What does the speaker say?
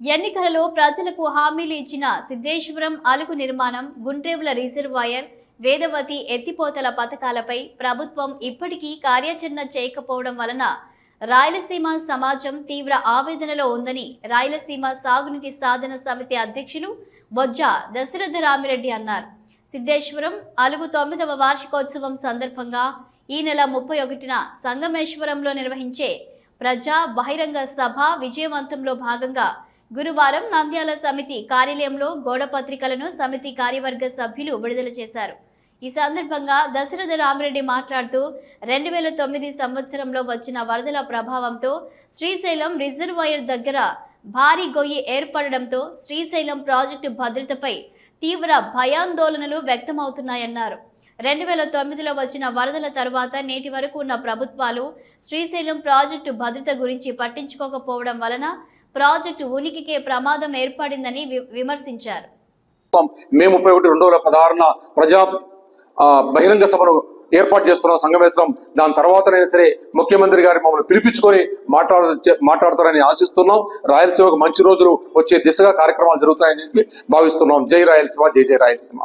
ఎన్నికలలో ప్రజలకు హామీలు ఇచ్చిన సిద్ధేశ్వరం అలుగు నిర్మాణం గుండ్రేవుల రిజర్వాయర్ వేదవతి ఎత్తిపోతల పథకాలపై ప్రభుత్వం ఇప్పటికీ కార్యాచరణ చేయకపోవడం వలన రాయలసీమ సమాజం తీవ్ర ఆవేదనలో ఉందని రాయలసీమ సాగునీటి సాధన సమితి అధ్యక్షులు బొజ్జ దశరథ రామిరెడ్డి అన్నారు. సిద్ధేశ్వరం అలుగు తొమ్మిదవ వార్షికోత్సవం సందర్భంగా ఈ నెల ముప్పై ఒకటిన సంగమేశ్వరంలో నిర్వహించే ప్రజా బహిరంగ సభ విజయవంతంలో భాగంగా గురువారం నంద్యాల సమితి కార్యాలయంలో గోడపత్రికలను సమితి కార్యవర్గ సభ్యులు విడుదల చేశారు. ఈ సందర్భంగా దశరథ రామిరెడ్డి మాట్లాడుతూ రెండు వేల తొమ్మిది సంవత్సరంలో వచ్చిన వరదల ప్రభావంతో శ్రీశైలం రిజర్వాయర్ దగ్గర భారీ గొయ్యి ఏర్పడడంతో శ్రీశైలం ప్రాజెక్టు భద్రతపై తీవ్ర భయాందోళనలు వ్యక్తమవుతున్నాయన్నారు. రెండు వేల తొమ్మిదిలో వచ్చిన వరదల తర్వాత నేటి వరకు ఉన్న ప్రభుత్వాలు శ్రీశైలం ప్రాజెక్టు భద్రత గురించి పట్టించుకోకపోవడం వలన ప్రాజెక్టు ఉనికికే ప్రమాదం ఏర్పడిందని విమర్శించారు. మే ముప్పై ఒకటి రెండు వేల పదహారున ప్రజా ఆ, బహిరంగ సభను ఏర్పాటు చేస్తున్నాం సంగమేశ్వరం దాని తర్వాతనైనా సరే ముఖ్యమంత్రి గారి మమ్మల్ని పిలిపించుకొని మాట్లాడ మాట్లాడతారని ఆశిస్తున్నాం. రాయలసీమకు మంచి రోజులు వచ్చే దిశగా కార్యక్రమాలు జరుగుతాయని చెప్పి భావిస్తున్నాం. జై రాయలసీమ జై జై రాయలసీమ.